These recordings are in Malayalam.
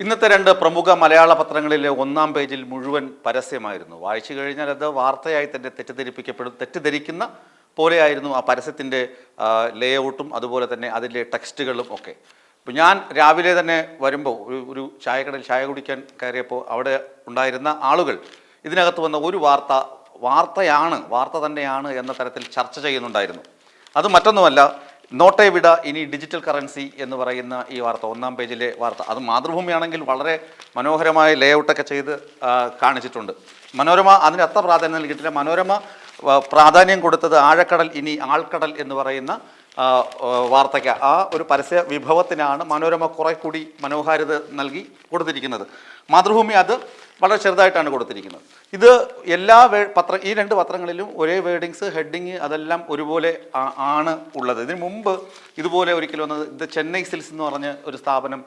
ഇന്നത്തെ രണ്ട് പ്രമുഖ മലയാള പത്രങ്ങളിലെ ഒന്നാം പേജിൽ മുഴുവൻ പരസ്യമായിരുന്നു. വായിച്ചു കഴിഞ്ഞാൽ അത് വാർത്തയായി തന്നെ തെറ്റിദ്ധരിപ്പിക്കപ്പെടും തെറ്റിദ്ധരിക്കുന്ന പോലെയായിരുന്നു ആ പരസ്യത്തിന്റെ ലേഔട്ടും അതുപോലെ തന്നെ അതിലെ ടെക്സ്റ്റുകളും ഒക്കെ. ഇപ്പോൾ ഞാൻ രാവിലെ തന്നെ വരുമ്പോൾ ഒരു ഒരു ചായക്കടയിൽ ചായ കുടിക്കാൻ കയറിയപ്പോൾ അവിടെ ഉണ്ടായിരുന്ന ആളുകൾ ഇതിനകത്ത് വന്ന ഒരു വാർത്ത വാർത്തയാണ് വാർത്ത തന്നെയാണ് എന്ന തരത്തിൽ ചർച്ച ചെയ്യുന്നുണ്ടായിരുന്നു. അത് മറ്റൊന്നുമല്ല നോട്ടേ വിട ഇനി ഡിജിറ്റൽ കറൻസി എന്ന് പറയുന്ന ഈ വാർത്ത ഒന്നാം പേജിലെ വാർത്ത. അത് മാതൃഭൂമിയാണെങ്കിൽ വളരെ മനോഹരമായ ലേഔട്ടൊക്കെ ചെയ്ത് കാണിച്ചിട്ടുണ്ട്. മനോരമ അതിന് അത്ര പ്രാധാന്യം നൽകിയിട്ടില്ല. മനോരമ പ്രാധാന്യം കൊടുത്തത് ആഴക്കടൽ ഇനി ആൾക്കടൽ എന്ന് പറയുന്ന വാർത്തയ്ക്ക് ആ ഒരു പരസ്യ വിഭവത്തിനാണ് മനോരമ കുറെ കൂടി മനോഹാരിത നൽകി കൊടുത്തിരിക്കുന്നത്. മാതൃഭൂമി അത് വളരെ ചെറുതായിട്ടാണ് കൊടുത്തിരിക്കുന്നത്. ഇത് എല്ലാ വേ പത്ര ഈ രണ്ട് പത്രങ്ങളിലും ഒരേ വേർഡിങ്സ് ഹെഡിങ് അതെല്ലാം ഒരുപോലെ ആണ് ഉള്ളത്. ഇതിന് മുമ്പ് ഇതുപോലെ ഒരിക്കലും വന്നത് ഇത് ചെന്നൈ സിൽസ് എന്ന് പറഞ്ഞ ഒരു സ്ഥാപനം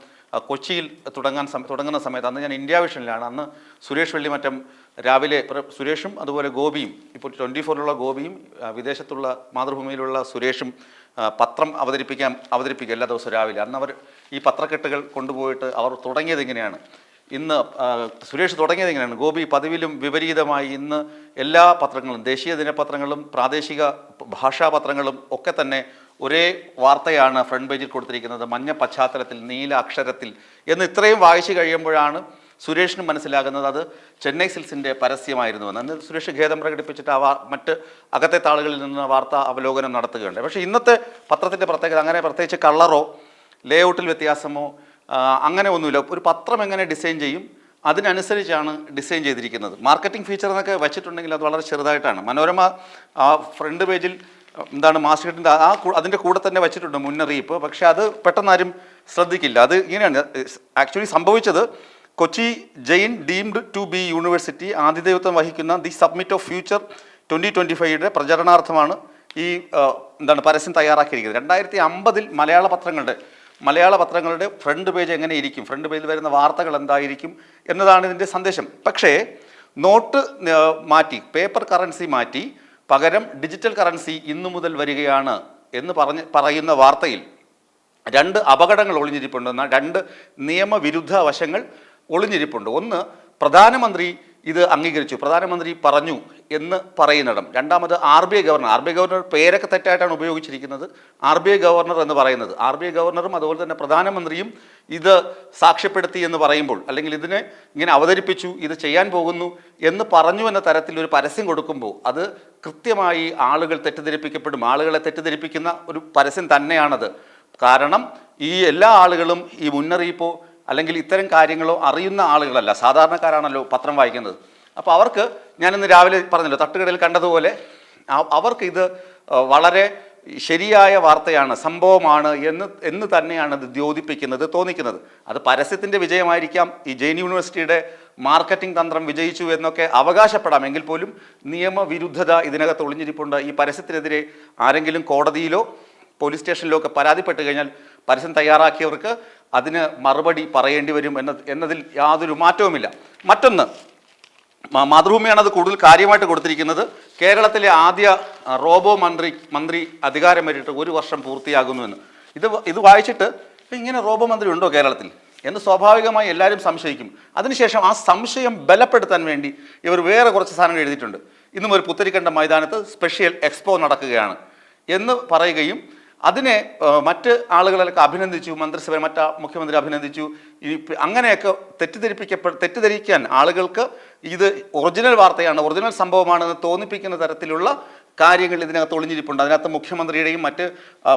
കൊച്ചിയിൽ തുടങ്ങാൻ തുടങ്ങുന്ന സമയത്ത് അന്ന് ഞാൻ ഇന്ത്യ വിഷനിലാണ്. അന്ന് സുരേഷ് വെള്ളിമറ്റം രാവിലെ സുരേഷും അതുപോലെ ഗോപിയും ഇപ്പോൾ ട്വന്റി ഫോറിലുള്ള ഗോപിയും വിദേശത്തുള്ള മാതൃഭൂമിയിലുള്ള സുരേഷും പത്രം അവതരിപ്പിക്കാൻ അവതരിപ്പിക്കുക എല്ലാ ദിവസവും രാവിലെ. അന്ന് അവർ ഈ പത്രക്കെട്ടുകൾ കൊണ്ടുപോയിട്ട് അവർ തുടങ്ങിയത് എങ്ങനെയാണ് ഇന്ന് സുരേഷ് തുടങ്ങിയത് എങ്ങനെയാണ് ഗോപി പതിവിലും വിപരീതമായി ഇന്ന് എല്ലാ പത്രങ്ങളും ദേശീയ ദിനപത്രങ്ങളും പ്രാദേശിക ഭാഷാപത്രങ്ങളും ഒക്കെ തന്നെ ഒരേ വാർത്തയാണ് ഫ്രണ്ട് പേജിൽ കൊടുത്തിരിക്കുന്നത്. മഞ്ഞ പശ്ചാത്തലത്തിൽ നീല അക്ഷരത്തിൽ എന്ന് ഇത്രയും വായിച്ചു കഴിയുമ്പോഴാണ് സുരേഷിന് മനസ്സിലാകുന്നത് അത് ചെന്നൈ സിൽസിന്റെ പരസ്യമായിരുന്നു എന്ന്. അന്ന് സുരേഷ് ഖേദം പ്രകടിപ്പിച്ചിട്ട് ആ മറ്റ് അകത്തെ താളുകളിൽ നിന്ന് വാർത്ത അവലോകനം നടത്തുകയുണ്ട് പക്ഷേ ഇന്നത്തെ പത്രത്തിന്റെ പ്രത്യേകത അങ്ങനെ പ്രത്യേകിച്ച് കളറോ ലേഔട്ടിൽ വ്യത്യാസമോ അങ്ങനെ ഒന്നുമില്ല. ഒരു പത്രം എങ്ങനെ ഡിസൈൻ ചെയ്യും അതിനനുസരിച്ചാണ് ഡിസൈൻ ചെയ്തിരിക്കുന്നത്. മാർക്കറ്റിംഗ് ഫീച്ചർ എന്നൊക്കെ വെച്ചിട്ടുണ്ടെങ്കിൽ അത് വളരെ ചെറുതായിട്ടാണ്. മനോരമ ആ ഫ്രണ്ട് പേജിൽ എന്താണ് മാസ്കറ്റിന്റെ ആ അതിന്റെ കൂടെ തന്നെ വെച്ചിട്ടുണ്ട് മുന്നറിയിപ്പ്. പക്ഷെ അത് പെട്ടെന്ന് ആരും ശ്രദ്ധിക്കില്ല. അത് ഇങ്ങനെയാണ്. ആക്ച്വലി സംഭവിച്ചത് Kochi Jain deemed to be university ആതിഥേയത്വം വഹിക്കുന്ന the summit of future twenty twenty ഫൈവയുടെ പ്രചരണാർത്ഥമാണ് ഈ എന്താണ് പരസ്യം തയ്യാറാക്കിയിരിക്കുന്നത്. രണ്ടായിരത്തി അമ്പതിൽ മലയാള പത്രങ്ങളുടെ മലയാള പത്രങ്ങളുടെ ഫ്രണ്ട് പേജ് എങ്ങനെ ഇരിക്കും? ഫ്രണ്ട് പേജിൽ വരുന്ന വാർത്തകൾ എന്തായിരിക്കും എന്നതാണ് ഇതിന്റെ സന്ദേശം. പക്ഷേ നോട്ട് മാറ്റി പേപ്പർ കറൻസി മാറ്റി പകരം ഡിജിറ്റൽ കറൻസി ഇന്നു മുതൽ വരികയാണ് എന്ന് പറഞ്ഞ് പറയുന്ന വാർത്തയിൽ രണ്ട് അപകടങ്ങൾ ഒളിഞ്ഞിരിപ്പുണ്ടെന്ന രണ്ട് നിയമവിരുദ്ധ വശങ്ങൾ ഒളിഞ്ഞിരിപ്പുണ്ട്. ഒന്ന് പ്രധാനമന്ത്രി ഇത് അംഗീകരിച്ചു. പ്രധാനമന്ത്രി പറഞ്ഞു എന്ന് പറയുന്നിടം. രണ്ടാമത് R B I governor. R B I governor പേരൊക്കെ തെറ്റായിട്ടാണ് ഉപയോഗിച്ചിരിക്കുന്നത്. ആർ ബി ഐ ഗവർണർ എന്ന് പറയുന്നത്. ആർ ബി ഐ ഗവർണറും അതുപോലെ തന്നെ പ്രധാനമന്ത്രിയും ഇത് സാക്ഷ്യപ്പെടുത്തി എന്ന് പറയുമ്പോൾ അല്ലെങ്കിൽ ഇതിനെ ഇങ്ങനെ അവതരിപ്പിച്ചു ഇത് ചെയ്യാൻ പോകുന്നു എന്ന് പറഞ്ഞു എന്ന തരത്തിൽ ഒരു പരസ്യം കൊടുക്കുമ്പോൾ അത് കൃത്യമായി ആളുകൾ തെറ്റിദ്ധരിപ്പിക്കപ്പെടും. ആളുകളെ തെറ്റിദ്ധരിപ്പിക്കുന്ന ഒരു പരസ്യം തന്നെയാണത്. കാരണം ഈ എല്ലാ ആളുകളും ഈ മുന്നറിയിപ്പോ അല്ലെങ്കിൽ ഇത്തരം കാര്യങ്ങളോ അറിയുന്ന ആളുകളല്ല. സാധാരണക്കാരാണല്ലോ പത്രം വായിക്കുന്നത്. അപ്പോൾ അവർക്ക് ഞാനിന്ന് രാവിലെ പറഞ്ഞല്ലോ തട്ടുകടയിൽ കണ്ടതുപോലെ അവർക്ക് ഇത് വളരെ ശരിയായ വാർത്തയാണ് സംഭവമാണ് എന്ന് എന്ന് തന്നെയാണ് ഇത് ദ്യോതിപ്പിക്കുന്നത് തോന്നിക്കുന്നത്. അത് പരസ്യത്തിന്റെ വിജയമായിരിക്കാം. ഈ ജെയിൻ യൂണിവേഴ്സിറ്റിയുടെ മാർക്കറ്റിംഗ് തന്ത്രം വിജയിച്ചു എന്നൊക്കെ അവകാശപ്പെടാം. എങ്കിൽ പോലും നിയമവിരുദ്ധത ഇതിനകത്ത് ഒളിഞ്ഞിരിപ്പുണ്ട്. ഈ പരസ്യത്തിനെതിരെ ആരെങ്കിലും കോടതിയിലോ പോലീസ് സ്റ്റേഷനിലോ ഒക്കെ പരാതിപ്പെട്ട് കഴിഞ്ഞാൽ പരസ്യം തയ്യാറാക്കിയവർക്ക് അതിന് മറുപടി പറയേണ്ടി വരും എന്ന എന്നതിൽ യാതൊരു മാറ്റവുമില്ല. മറ്റൊന്ന് മാതൃഭൂമിയാണ് അത് കൂടുതൽ കാര്യമായിട്ട് കൊടുത്തിരിക്കുന്നത്. കേരളത്തിലെ ആദ്യ റോബോ മന്ത്രി മന്ത്രി അധികാരമേറിയിട്ട് ഒരു വർഷം പൂർത്തിയാകുന്നുവെന്ന്. ഇത് ഇത് വായിച്ചിട്ട് "ഇപ്പൊ ഇങ്ങനെ റോബോ മന്ത്രി ഉണ്ടോ കേരളത്തിൽ? എന്ന് സ്വാഭാവികമായി എല്ലാവരും സംശയിക്കും. അതിനുശേഷം ആ സംശയം ബലപ്പെടുത്താൻ വേണ്ടി ഇവർ വേറെ കുറച്ച് സാധനങ്ങൾ എഴുതിയിട്ടുണ്ട്. ഇന്നും ഒരു പുത്തരിക്കണ്ട മൈതാനത്ത് സ്പെഷ്യൽ എക്സ്പോ നടക്കുകയാണ് എന്ന് പറയുകയും അതിനെ മറ്റ് ആളുകളൊക്കെ അഭിനന്ദിച്ചു മന്ത്രിസഭ മറ്റ മുഖ്യമന്ത്രി അഭിനന്ദിച്ചു. ഈ അങ്ങനെയൊക്കെ തെറ്റിദ്ധരിപ്പിക്കപ്പെ തെറ്റിദ്ധരിക്കാൻ ആളുകൾക്ക് ഇത് ഒറിജിനൽ വാർത്തയാണ് ഒറിജിനൽ സംഭവമാണെന്ന് തോന്നിപ്പിക്കുന്ന തരത്തിലുള്ള കാര്യങ്ങൾ ഇതിനകത്ത് ഒളിഞ്ഞിരിപ്പുണ്ട്. അതിനകത്ത് മുഖ്യമന്ത്രിയുടെയും മറ്റ്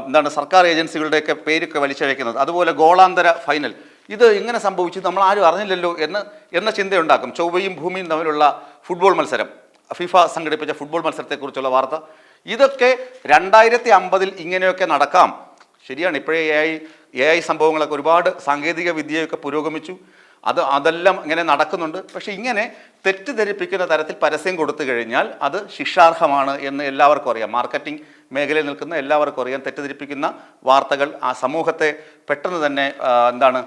എന്താണ് സർക്കാർ ഏജൻസികളുടെയൊക്കെ പേരൊക്കെ വലിച്ചഴക്കുന്നത് അതുപോലെ ഗോളാന്തര ഫൈനൽ. ഇത് ഇങ്ങനെ സംഭവിച്ചു നമ്മൾ ആരും അറിഞ്ഞില്ലല്ലോ എന്ന് എന്ന ചിന്തയുണ്ടാക്കും. ചൊവ്വയും ഭൂമിയും തമ്മിലുള്ള ഫുട്ബോൾ മത്സരം. ഫിഫ സംഘടിപ്പിച്ച ഫുട്ബോൾ മത്സരത്തെക്കുറിച്ചുള്ള വാർത്ത. ഇതൊക്കെ രണ്ടായിരത്തി അമ്പതിൽ ഇങ്ങനെയൊക്കെ നടക്കാം. ശരിയാണ്. ഇപ്പോഴേ എ ഐ എ ഐ സംഭവങ്ങളൊക്കെ ഒരുപാട് സാങ്കേതിക വിദ്യയൊക്കെ പുരോഗമിച്ചു. അത് അതെല്ലാം ഇങ്ങനെ നടക്കുന്നുണ്ട്. പക്ഷേ ഇങ്ങനെ തെറ്റിദ്ധരിപ്പിക്കുന്ന തരത്തിൽ പരസ്യം കൊടുത്തു കഴിഞ്ഞാൽ അത് ശിക്ഷാർഹമാണ് എന്ന് എല്ലാവർക്കും അറിയാം. മാർക്കറ്റിംഗ് മേഖലയിൽ നിൽക്കുന്ന എല്ലാവർക്കും അറിയാം. തെറ്റിദ്ധരിപ്പിക്കുന്ന വാർത്തകൾ ആ സമൂഹത്തെ പെട്ടെന്ന് തന്നെ എന്താണ്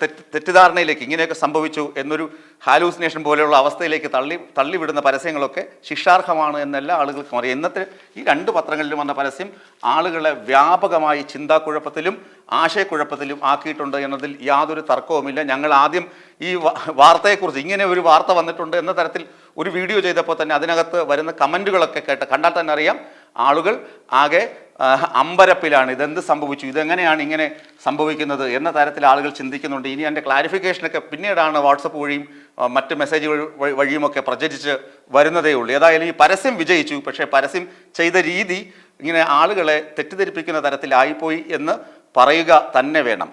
തെറ്റ് തെറ്റിദ്ധാരണയിലേക്ക് ഇങ്ങനെയൊക്കെ സംഭവിച്ചു എന്നൊരു ഹാലൂസിനേഷൻ പോലെയുള്ള അവസ്ഥയിലേക്ക് തള്ളി തള്ളിവിടുന്ന പരസ്യങ്ങളൊക്കെ ശിക്ഷാർഹമാണ് എന്നെല്ലാ ആളുകൾക്കും അറിയാം. ഇന്നത്തെ ഈ രണ്ട് പത്രങ്ങളിലും വന്ന പരസ്യം ആളുകളെ വ്യാപകമായി ചിന്താക്കുഴപ്പത്തിലും ആശയക്കുഴപ്പത്തിലും ആക്കിയിട്ടുണ്ട് എന്നതിൽ യാതൊരു തർക്കവുമില്ല. ഞങ്ങൾ ആദ്യം ഈ വാർത്തയെക്കുറിച്ച് ഇങ്ങനെ ഒരു വാർത്ത വന്നിട്ടുണ്ട് എന്ന തരത്തിൽ ഒരു വീഡിയോ ചെയ്തപ്പോൾ തന്നെ അതിനകത്ത് വരുന്ന കമന്റുകളൊക്കെ കേട്ട് കണ്ടാൽ തന്നെ അറിയാം ആളുകൾ ആകെ അമ്പരപ്പിലാണ്. ഇതെന്ത് സംഭവിച്ചു? ഇതെങ്ങനെയാണ് ഇങ്ങനെ സംഭവിക്കുന്നത് എന്ന തരത്തിൽ ആളുകൾ ചിന്തിക്കുന്നുണ്ട്. ഇനി എന്റെ ക്ലാരിഫിക്കേഷനൊക്കെ പിന്നീടാണ് വാട്സപ്പ് വഴിയും മറ്റ് മെസ്സേജുകൾ വഴി- വഴിയുമൊക്കെ പ്രചരിച്ച് വരുന്നതേ ഉള്ളൂ. ഏതായാലും ഈ പരസ്യം വിജയിച്ചു. പക്ഷേ പരസ്യം ചെയ്ത രീതി ഇങ്ങനെ ആളുകളെ തെറ്റിദ്ധരിപ്പിക്കുന്ന തരത്തിലായിപ്പോയി എന്ന് പറയുക തന്നെ വേണം.